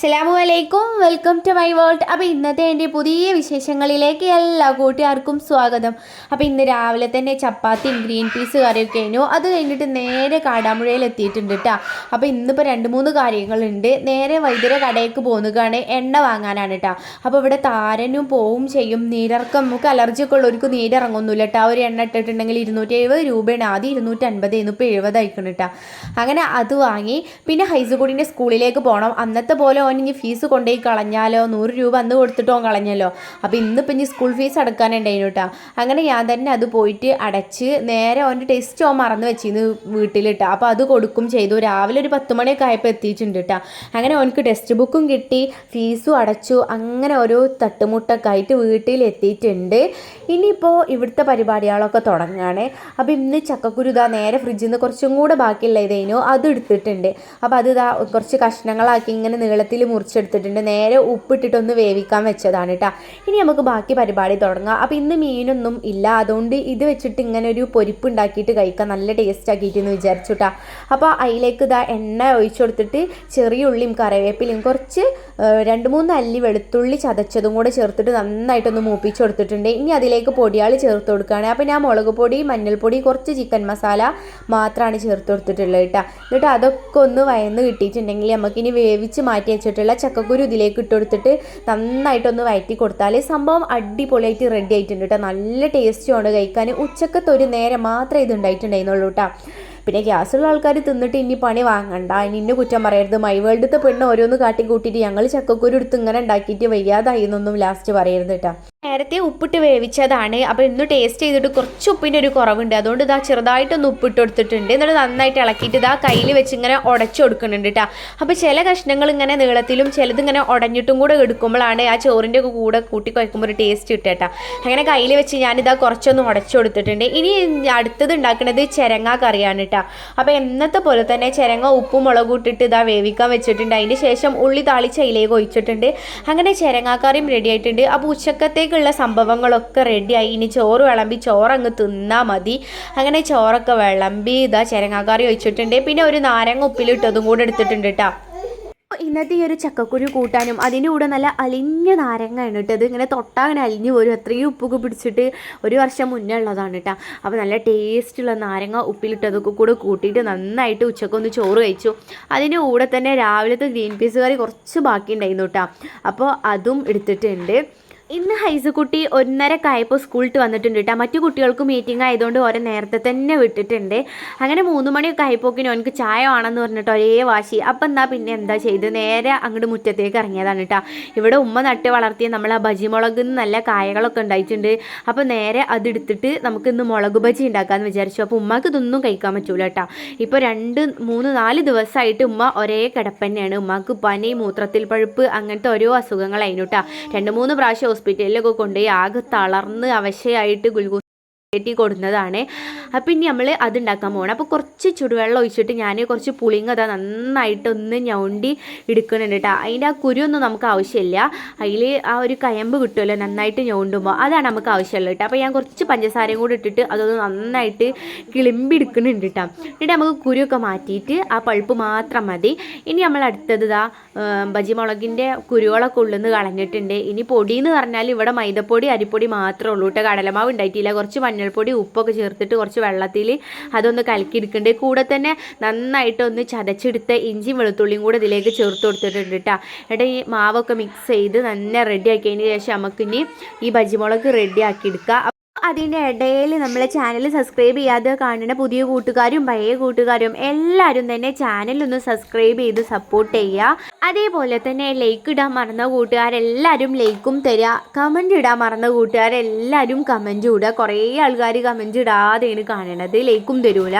അസ്സലാമു അലൈക്കും welcome to my world അപ്പോൾ ഇന്നത്തെ എന്റെ പുതിയ വിശേഷങ്ങളിലേക്ക് എല്ലാ കൂട്ടുകാർക്കും സ്വാഗതം. അപ്പോൾ ഇന്ന് രാവിലെ തന്നെ ചപ്പാത്തിയും ഗ്രീൻ പീസ് കറിയൊക്കെ കഴിഞ്ഞു. അത് കഴിഞ്ഞിട്ട് നേരെ കാടാമ്പുഴയിൽ എത്തിയിട്ടുണ്ട് കേട്ടോ അപ്പോൾ ഇന്നിപ്പോൾ രണ്ട് മൂന്ന് കാര്യങ്ങളുണ്ട്. നേരെ വൈദ്യുത കടയിലേക്ക് പോകുന്നതാണ് എണ്ണ വാങ്ങാനാണ് കേട്ടോ അപ്പോൾ ഇവിടെ താരനും പോവും ചെയ്യും. നീരിറക്കം നമുക്ക് അലർജി ഒക്കെ ഉള്ളവർക്ക് നീരിറങ്ങൊന്നുമില്ല കേട്ടോ ഒരു എണ്ണ ഇട്ടിട്ടുണ്ടെങ്കിൽ ഇരുന്നൂറ്റി എഴുപത് രൂപയാണ്. ആദ്യം ഇരുന്നൂറ്റി അൻപത് ഇന്നിപ്പോൾ എഴുപത് കേട്ടോ അങ്ങനെ അത് വാങ്ങി. പിന്നെ ഹൈസ്കൂളിന്റെ സ്കൂളിലേക്ക് പോകണം അന്നത്തെ പോലെ ഓൻ ഇനി ഫീസ് കൊണ്ടുപോയി കളഞ്ഞാലോ? നൂറ് രൂപ അന്ന് കൊടുത്തിട്ടോ കളഞ്ഞല്ലോ. അപ്പോൾ ഇന്നിപ്പോൾ ഇനി സ്കൂൾ ഫീസ് അടക്കാനുണ്ടായിരുന്നു കേട്ടോ അങ്ങനെ ഞാൻ തന്നെ അത് പോയിട്ട് അടച്ച് നേരെ ഓന്റെ ടെസ്റ്റ് ഓൻ മറന്നു വെച്ചിരുന്നു വീട്ടിലിട്ട്. അപ്പോൾ അത് കൊടുക്കും ചെയ്തു. രാവിലെ ഒരു പത്ത് മണിയൊക്കെ ആയപ്പോൾ എത്തിയിട്ടുണ്ട് കേട്ടോ അങ്ങനെ ഓനക്ക് ടെക്സ്റ്റ് ബുക്കും കിട്ടി ഫീസും അടച്ചു. അങ്ങനെ ഓരോ തട്ടുമുട്ടൊക്കെ ആയിട്ട് വീട്ടിൽ എത്തിയിട്ടുണ്ട് ഇനിയിപ്പോൾ ഇവിടുത്തെ പരിപാടികളൊക്കെ തുടങ്ങുകയാണ് അപ്പോൾ ഇന്ന് ചക്കക്കുരു ഇതാ നേരെ ഫ്രിഡ്ജിൽ നിന്ന് കുറച്ചും കൂടെ ബാക്കിയുള്ള ഇതേനു അത് എടുത്തിട്ടുണ്ട്. അപ്പോൾ അത് ഇതാ കുറച്ച് കഷ്ണങ്ങളാക്കി ഇങ്ങനെ നീളത്തിൽ മുറിച്ചെടുത്തിട്ടുണ്ട്. നേരെ ഉപ്പിട്ടിട്ടൊന്ന് വേവിക്കാൻ വെച്ചതാണ് കേട്ടോ ഇനി നമുക്ക് ബാക്കി പരിപാടി തുടങ്ങാം. അപ്പോൾ ഇന്ന് മീനൊന്നും ഇല്ല. അതുകൊണ്ട് ഇത് വെച്ചിട്ട് ഇങ്ങനെ ഒരു പൊരിപ്പ് ഉണ്ടാക്കിയിട്ട് കഴിക്കാം. നല്ല ടേസ്റ്റ് ആക്കിയിട്ട് എന്ന് വിചാരിച്ചു കേട്ടോ അപ്പോൾ അതിലേക്ക് ഇതാ എണ്ണ ഒഴിച്ചു കൊടുത്തിട്ട് ചെറിയ ഉള്ളിയും കറിവേപ്പിലയും കുറച്ച് രണ്ട് മൂന്ന് അല്ലി വെളുത്തുള്ളി ചതച്ചതും കൂടെ ചേർത്തിട്ട് നന്നായിട്ടൊന്ന് മൂപ്പിച്ച് കൊടുത്തിട്ടുണ്ട്. ഇനി അതിലേക്ക് പൊടിയാൾ ചേർത്ത് കൊടുക്കുകയാണ് അപ്പോൾ ഞാൻ മുളക് പൊടി മഞ്ഞൾപ്പൊടി കുറച്ച് ചിക്കൻ മസാല മാത്രമാണ് ചേർത്ത് കൊടുത്തിട്ടുള്ളത് കേട്ടോ എന്നിട്ട് അതൊക്കെ ഒന്ന് വയന്ന് കിട്ടിയിട്ടുണ്ടെങ്കിൽ നമുക്കിനി വേവിച്ച് മാറ്റി വെച്ചിട്ടുള്ള ചക്കക്കുരു ഇതിലേക്ക് ഇട്ട് കൊടുത്തിട്ട് നന്നായിട്ടൊന്ന് വയറ്റി കൊടുത്താൽ സംഭവം അടിപൊളിയായിട്ട് റെഡി ആയിട്ടുണ്ട് കേട്ടോ നല്ല ടേസ്റ്റുമാണ് കഴിക്കാൻ. ഉച്ചക്കത്തെ ഒരു നേരം മാത്രമേ ഇത് ഉണ്ടായിട്ടുണ്ടായിരുന്നുള്ളൂ കേട്ടോ പിന്നെ ഗ്യാസുള്ള ആൾക്കാർ തിന്നിട്ട് ഇനി പണി വാങ്ങണ്ട. ഇനി കുറ്റം പറയരുത്. മൈ വേൾഡത്തെ പെണ്ണ് ഓരോന്ന് കാട്ടി കൂട്ടിയിട്ട് ഞങ്ങൾ ചക്കക്കുരു എടുത്ത് ഇങ്ങനെ ഉണ്ടാക്കിയിട്ട് വയ്യാതായി എന്നൊന്നും ലാസ്റ്റ് പറയരുത് കേട്ടോ നേരത്തെ ഉപ്പിട്ട് വേവിച്ചതാണ്. അപ്പോൾ ഇന്ന് ടേസ്റ്റ് ചെയ്തിട്ട് കുറച്ച് ഉപ്പിന്റെ ഒരു കുറവുണ്ട്. അതുകൊണ്ട് ഇതാ ചെറുതായിട്ടൊന്ന് ഉപ്പിട്ട് കൊടുത്തിട്ടുണ്ട്. എന്നിട്ട് നന്നായിട്ട് ഇളക്കിയിട്ട് ഇതാ കയ്യിൽ വെച്ച് ഇങ്ങനെ ഉടച്ചു കൊടുക്കുന്നുണ്ട് കേട്ടോ അപ്പോൾ ചില കഷ്ണങ്ങൾ ഇങ്ങനെ നീളത്തിലും ചിലത് ഇങ്ങനെ ഉടഞ്ഞിട്ടും കൂടെ എടുക്കുമ്പോഴാണ് ആ ചോറിന്റെ കൂടെ കൂട്ടി കുഴക്കുമ്പോൾ ഒരു ടേസ്റ്റ് കിട്ടുക കേട്ടോ അങ്ങനെ കയ്യിൽ വെച്ച് ഞാനിതാ കുറച്ചൊന്ന് ഉടച്ചു കൊടുത്തിട്ടുണ്ട്. ഇനി അടുത്തത് ഉണ്ടാക്കുന്നത് ചെരങ്ങ കറിയാണ് കേട്ടോ അപ്പോൾ എന്നത്തെ പോലെ തന്നെ ചെരങ്ങ ഉപ്പും മുളകും ഇട്ടിട്ട് ഇതാ വേവിക്കാൻ വെച്ചിട്ടുണ്ട്. അതിന് ശേഷം ഉള്ളി താളിച്ച് അതിലേക്ക് ഒഴിച്ചിട്ടുണ്ട്. അങ്ങനെ ചെരങ്ങാക്കറിയും റെഡി ആയിട്ടുണ്ട്. അപ്പോൾ ഉച്ചക്കത്തേക്കുള്ള സംഭവങ്ങളൊക്കെ റെഡിയായി ഇനി ചോറ് വിളമ്പി ചോറ് അങ്ങ് തിന്നാൽ മതി. അങ്ങനെ ചോറൊക്കെ വിളമ്പി ഇതാ ചിരങ്ങാക്കറി ഒഴിച്ചിട്ടുണ്ട്. പിന്നെ ഒരു നാരങ്ങ ഉപ്പിലിട്ടതും കൂടെ എടുത്തിട്ടുണ്ട് കേട്ടോ ഇന്നത്തെ ഈ ഒരു ചക്കക്കുരു കൂട്ടാനും അതിന്റെ കൂടെ നല്ല അലിഞ്ഞ നാരങ്ങയാണ് കേട്ടോ ഇങ്ങനെ തൊട്ടാ അങ്ങനെ അലിഞ്ഞു പോരും. അത്രയും ഉപ്പൊക്കെ പിടിച്ചിട്ട് ഒരു വർഷം മുന്നേ ഉള്ളതാണ് കേട്ടോ അപ്പോൾ നല്ല ടേസ്റ്റുള്ള നാരങ്ങ ഉപ്പിലിട്ടതൊക്കെ കൂടെ കൂട്ടിയിട്ട് നന്നായിട്ട് ഉച്ചക്കൊന്ന് ചോറ് കഴിച്ചു. അതിന്റെ കൂടെ തന്നെ രാവിലത്തെ ഗ്രീൻ പീസ് കറി കുറച്ച് ബാക്കി ഉണ്ടായിരുന്നു കേട്ടോ അപ്പോൾ അതും എടുത്തിട്ടുണ്ട്. ഇന്ന് ഹൈസുകുട്ടി ഒന്നരക്ക് ആയപ്പോൾ സ്കൂളിട്ട് വന്നിട്ടുണ്ട് കേട്ടോ മറ്റു കുട്ടികൾക്ക് മീറ്റിംഗ് ആയതുകൊണ്ട് ഓരോ നേരത്തെ തന്നെ വിട്ടിട്ടുണ്ട്. അങ്ങനെ മൂന്ന് മണിയൊക്കെ ആയപ്പോക്കിന് എനിക്ക് ചായ വേണമെന്ന് പറഞ്ഞിട്ട് ഒരേ വാശി. അപ്പം എന്നാ പിന്നെ എന്താ ചെയ്ത്? നേരെ അങ്ങോട്ട് മുറ്റത്തേക്ക് ഇറങ്ങിയതാണ് കേട്ടോ ഇവിടെ ഉമ്മ നട്ട് വളർത്തിയ നമ്മൾ ആ ബജി മുളക് നല്ല കായകളൊക്കെ ഉണ്ടായിട്ടുണ്ട്. അപ്പോൾ നേരെ അതെടുത്തിട്ട് നമുക്ക് ഇന്ന് മുളക് ബജി ഉണ്ടാക്കാമെന്ന് വിചാരിച്ചു. അപ്പോൾ ഉമ്മക്ക് ഇതൊന്നും കഴിക്കാൻ പറ്റൂല കേട്ടോ ഇപ്പോൾ രണ്ട് മൂന്ന് നാല് ദിവസമായിട്ട് ഉമ്മ ഒരേ കിടപ്പന്നെയാണ് ഉമ്മക്ക് പനി മൂത്രത്തിൽ പഴുപ്പ് അങ്ങനത്തെ ഓരോ അസുഖങ്ങളായിരുന്നു കേട്ടോ രണ്ട് മൂന്ന് പ്രാവശ്യം ഹോസ്പിറ്റലിലൊക്കെ കൊണ്ടുപോയി ആകെ തളർന്ന് അവശയായിട്ട് ഗുൽഗൂസ് കയറ്റി കൊടുക്കുന്നതാണ് അപ്പം ഇനി നമ്മൾ അത് ഉണ്ടാക്കാൻ പോകണം അപ്പോൾ കുറച്ച് ചുടുവെള്ളം ഒഴിച്ചിട്ട് ഞാൻ കുറച്ച് പുളിങ്ങ അതാ നന്നായിട്ടൊന്ന് ഞൗണ്ടി എടുക്കുന്നുണ്ട് കേട്ടോ അതിന്റെ ആ കുരുവൊന്നും നമുക്ക് ആവശ്യമില്ല. അതിൽ ആ ഒരു കയമ്പ് കിട്ടുമല്ലോ നന്നായിട്ട് ഞൗണ്ടുമ്പോൾ അതാണ് നമുക്ക് ആവശ്യമുള്ളത് കേട്ടോ അപ്പോൾ ഞാൻ കുറച്ച് പഞ്ചസാരയും കൂടി ഇട്ടിട്ട് അതൊന്ന് നന്നായിട്ട് കിളിമ്പി എടുക്കുന്നുണ്ട് കേട്ടോ എന്നിട്ട് നമുക്ക് കുരുവൊക്കെ മാറ്റിയിട്ട് ആ പഴുപ്പ് മാത്രം മതി. ഇനി നമ്മൾ അടുത്തത് ഇതാ ബജിമുളകിന്റെ കുരുവളൊക്കെ ഉള്ളിൽ നിന്ന് കളഞ്ഞിട്ടുണ്ട്. ഇനി പൊടി എന്ന് പറഞ്ഞാൽ ഇവിടെ മൈദപ്പൊടി അരിപ്പൊടി മാത്രമേ ഉള്ളൂ കേട്ടോ കടലമാവ് ഉണ്ടായിട്ടില്ല. കുറച്ച് മഞ്ഞൾപ്പൊടി ഉപ്പൊക്കെ ചേർത്തിട്ട് കുറച്ച് വെള്ളത്തിൽ അതൊന്ന് കലക്കിയെടുക്കുന്നുണ്ട് കൂടെ തന്നെ നന്നായിട്ട് ഒന്ന് ചതച്ചെടുത്ത ഇഞ്ചിയും വെളുത്തുള്ളിയും കൂടെ ഇതിലേക്ക് ചേർത്ത് കൊടുത്തിട്ടുണ്ട് കേട്ടോ എന്നിട്ട് ഈ മാവൊക്കെ മിക്സ് ചെയ്ത് നല്ല റെഡി ആക്കിയതിന് ശേഷം നമുക്കിനി ഈ ബജിമുളക് റെഡി ആക്കി എടുക്കുക അതിന്റെ ഇടയിൽ നമ്മളെ ചാനൽ സബ്സ്ക്രൈബ് ചെയ്യാതെ കാണുന്ന പുതിയ കൂട്ടുകാരും പഴയ കൂട്ടുകാരും എല്ലാവരും തന്നെ ചാനലൊന്ന് സബ്സ്ക്രൈബ് ചെയ്ത് സപ്പോർട്ട് ചെയ്യുക. അതേപോലെ തന്നെ ലൈക്ക് ഇടാൻ മറന്ന കൂട്ടുകാരെല്ലാവരും ലൈക്കും തരിക. കമന്റ് ഇടാൻ മറന്ന കൂട്ടുകാരെല്ലാവരും കമന്റ് ഇടുക. കുറേ ആൾക്കാർ കമന്റ് ഇടാതെയാണ് കാണണത് ലൈക്കും തരൂല.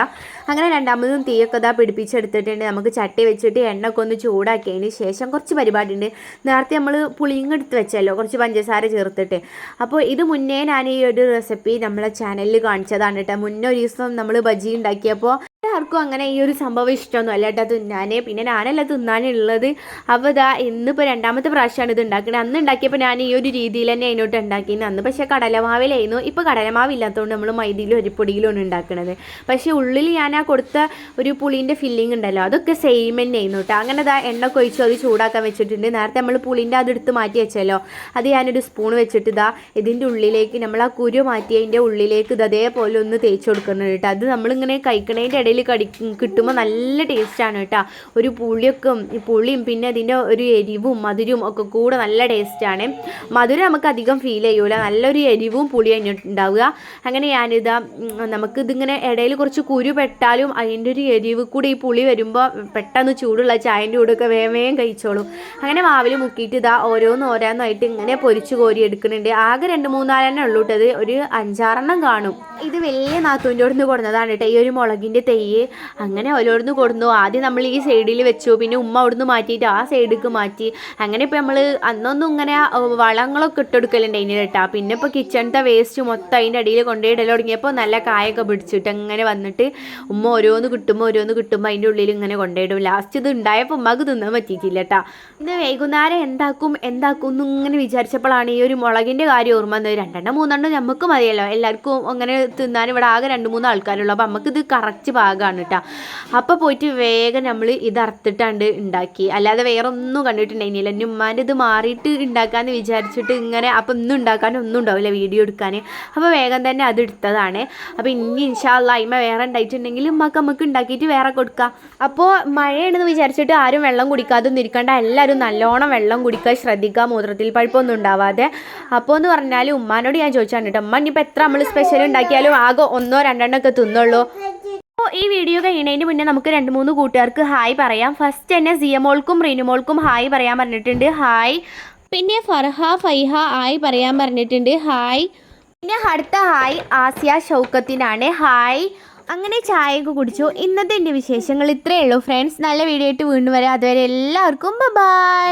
അങ്ങനെ രണ്ടാമതും തീയൊക്കെ ഇതാ പിടിപ്പിച്ചെടുത്തിട്ടുണ്ട്. നമുക്ക് ചട്ടി വെച്ചിട്ട് എണ്ണ ഒക്കെ ഒന്ന് ചൂടാക്കിയതിന് ശേഷം കുറച്ച് പരിപാടി ഉണ്ട് നേരത്തെ നമ്മൾ പുളിങ്ങെടുത്ത് വെച്ചല്ലോ കുറച്ച് പഞ്ചസാര ചേർത്തിട്ട്. അപ്പോൾ ഇത് മുന്നേ ഞാൻ ഈ ഒരു റെസിപ്പി നമ്മളെ ചാനലിൽ കാണിച്ചതാണ് കേട്ടോ. മുന്നേ ഒരു ദിവസം നമ്മൾ ബജി ഉണ്ടാക്കിയപ്പോൾ ആർക്കും അങ്ങനെ ഈ ഒരു സംഭവം ഇഷ്ടമൊന്നും അല്ല കേട്ടോ തിന്നാനെ. പിന്നെ ഞാനല്ല തിന്നാനുള്ളത്. അപ്പോൾ ഇതാ ഇന്നിപ്പോൾ രണ്ടാമത്തെ പ്രാവശ്യമാണ് ഇത് ഉണ്ടാക്കുന്നത് അന്ന് ഉണ്ടാക്കിയപ്പോൾ ഞാൻ ഈ ഒരു രീതിയിൽ തന്നെ അതിനോട്ട് ഉണ്ടാക്കിയിരുന്നു അന്ന് പക്ഷേ കടലമാവിലായിരുന്നു. ഇപ്പോൾ കടലമാവ് ഇല്ലാത്തതുകൊണ്ട് നമ്മൾ മൈദയിലും അരിപ്പൊടിയിലുമാണ് ഉണ്ടാക്കുന്നത് പക്ഷേ ഉള്ളിൽ ഞാൻ ആ കൊടുത്ത ഒരു പുളീന്റെ ഫില്ലിംഗ് ഉണ്ടല്ലോ അതൊക്കെ സെയിം തന്നെ ആയിരുന്നു കേട്ടോ അങ്ങനെ ഇതാ എണ്ണ കൊഴിച്ചു അത് ചൂടാക്കാൻ വെച്ചിട്ടുണ്ട്. നേരത്തെ നമ്മൾ പുളിന്റെ അതെടുത്ത് മാറ്റി വെച്ചല്ലോ. അത് ഞാനൊരു സ്പൂൺ വെച്ചിട്ട് ഇതാ ഇതിന്റെ ഉള്ളിലേക്ക് നമ്മൾ ആ കുരു മാറ്റിയതിന്റെ ഉള്ളിലേക്ക് ഇത് അതേപോലെ ഒന്ന് തേച്ച് കൊടുക്കുന്നുണ്ട് കേട്ടോ അത് നമ്മളിങ്ങനെ കഴിക്കണതിന്റെ ഇടയിൽ കടി കിട്ടുമ്പോൾ നല്ല ടേസ്റ്റാണ് കേട്ടോ. ഒരു പുളിയൊക്കെ പുളിയും പിന്നെ അതിന്റെ ഒരു എരിവും മധുരവും ഒക്കെ കൂടെ നല്ല ടേസ്റ്റാണ് മധുരം നമുക്ക് അധികം ഫീൽ ചെയ്യൂല. നല്ലൊരു എരിവും പുളിയും ഉണ്ടാവുക. അങ്ങനെ ഞാനിതാ നമുക്ക് നമുക്കിതിങ്ങനെ ഇടയിൽ കുറച്ച് കുരു പെട്ടാലും അതിന്റെ ഒരു എരിവ് കൂടി ഈ പുളി വരുമ്പോൾ പെട്ടെന്ന് ചൂടുള്ള ചായന്റെ കൂടെയൊക്കെ വേഗം വേഗം കഴിച്ചോളൂ. അങ്ങനെ മാവിൽ മുക്കിയിട്ട് ഇതാ ഓരോന്ന് ഓരോന്നായിട്ട് ഇങ്ങനെ പൊരിച്ച് കോരി എടുക്കുന്നുണ്ട് ആകെ രണ്ട് മൂന്നാലെണ്ണം ഉള്ളൂട്ടത് ഒരു അഞ്ചാറെണ്ണം കാണും. ഇത് വലിയ നാത്തൂന്റെ ഓടുന്ന് കൊടുന്നതാണ് കേട്ടോ ഈ ഒരു മുളകിന്റെ തെയ്യ്. അങ്ങനെ ഓരോടുന്ന് കൊടുന്നു. ആദ്യം നമ്മൾ ഈ സൈഡിൽ വെച്ചു. പിന്നെ ഉമ്മ അവിടുന്ന് മാറ്റിയിട്ട് ആ സൈഡിലേക്ക് മാറ്റി. അങ്ങനെ ഇപ്പോൾ നമ്മൾ അന്നൊന്നും ഇങ്ങനെ വളങ്ങളൊക്കെ ഇട്ടെടുക്കലുണ്ട് അതിന് കേട്ടോ. പിന്നെ ഇപ്പോൾ കിച്ചണത്തെ വേസ്റ്റ് മൊത്തം അതിന്റെ അടിയിൽ കൊണ്ടുപോയിടൽ തുടങ്ങിയപ്പോൾ നല്ല കായൊക്കെ പിടിച്ചിട്ട് അങ്ങനെ വന്നിട്ട് ഉമ്മ ഓരോന്ന് കിട്ടുമ്പോൾ ഓരോന്ന് കിട്ടുമ്പോൾ അതിന്റെ ഉള്ളിൽ ഇങ്ങനെ കൊണ്ടുപോയിടും. ലാസ്റ്റ് ഇത് ഉണ്ടായപ്പോൾ ഉമ്മക്ക് തിന്നാൻ പറ്റിയിട്ടില്ല കേട്ടോ. ഇന്ന് വൈകുന്നേരം എന്താക്കും എന്താക്കും എന്നിങ്ങനെ വിചാരിച്ചപ്പോഴാണ് ഈ ഒരു മുളകിന്റെ കാര്യം ഓർമ്മ വന്നത്. രണ്ടെണ്ണം മൂന്നെണ്ണം നമുക്ക് മതിയല്ലോ. എല്ലാവർക്കും അങ്ങനെ തിന്നാൻ ഇവിടെ ആകെ രണ്ട് മൂന്ന് ആൾക്കാരുള്ളൂ. അപ്പോൾ നമുക്കിത് കറക്റ്റ് ഭാഗമാണ് കേട്ടോ അപ്പോൾ പോയിട്ട് വേഗം നമ്മൾ ഇത് അറുത്തിട്ടാണ്ട് ഉണ്ടാക്കി അല്ലാതെ വേറെ ഒന്നും കണ്ടിട്ടുണ്ടായിരുന്നില്ല എന്റെ ഉമ്മാന്റെ ഇത് മാറിയിട്ട് ഉണ്ടാക്കാമെന്ന് വിചാരിച്ചിട്ട് ഇങ്ങനെ അപ്പം ഇന്നും ഉണ്ടാക്കാൻ ഒന്നും ഉണ്ടാവില്ല വീഡിയോ എടുക്കാൻ അപ്പോൾ വേഗം തന്നെ അത് എടുത്തതാണ്. അപ്പോൾ ഇനി ഇൻഷാല്ല അയിമ വേറെ ഉണ്ടായിട്ടുണ്ടെങ്കിൽ ഉമ്മക്ക് നമുക്ക് ഉണ്ടാക്കിയിട്ട് വേറെ കൊടുക്കാം. അപ്പോൾ മഴയാണെന്ന് വിചാരിച്ചിട്ട് ആരും വെള്ളം കുടിക്കാതെ ഒന്നും ഇരിക്കേണ്ട. എല്ലാവരും നല്ലോണം വെള്ളം കുടിക്കാൻ ശ്രദ്ധിക്കുക മൂത്രത്തിൽ പഴുപ്പൊന്നും ഉണ്ടാവാതെ. അപ്പോൾ എന്ന് പറഞ്ഞാൽ ഉമ്മാനോട് ഞാൻ ചോദിച്ചാണ് കേട്ടോ ഉമ്മ ഇനിയിപ്പോൾ എത്ര നമ്മൾ സ്പെഷ്യൽ ഉണ്ടാക്കിയാലും ആകെ ഒന്നോ രണ്ടെണ്ണോ ഒക്കെ തിന്നുള്ളൂ. അപ്പോൾ ഈ വീഡിയോ കഴിയുന്നതിന് മുന്നേ നമുക്ക് രണ്ട് മൂന്ന് കൂട്ടുകാർക്ക് ഹായ് പറയാം. ഫസ്റ്റ് തന്നെ സിയമോൾക്കും റിനുമോൾക്കും ഹായ് പറയാൻ പറഞ്ഞിട്ടുണ്ട്. ഹായ് പിന്നെ ഫർഹ ഫൈഹ ഹായ് പറയാൻ പറഞ്ഞിട്ടുണ്ട്. ഹായ് പിന്നെ അടുത്ത ഹായ് ആസിയ ഷൗക്കത്തിനാണ്. ഹായ് അങ്ങനെ ചായയൊക്കെ കുടിച്ചു. ഇന്നത്തെ എന്റെ വിശേഷങ്ങൾ ഇത്രയേ ഉള്ളൂ. ഫ്രണ്ട്സ് നല്ല വീഡിയോ ആയിട്ട് വീണ്ടും വരാം. അതുവരെ എല്ലാവർക്കും ബൈ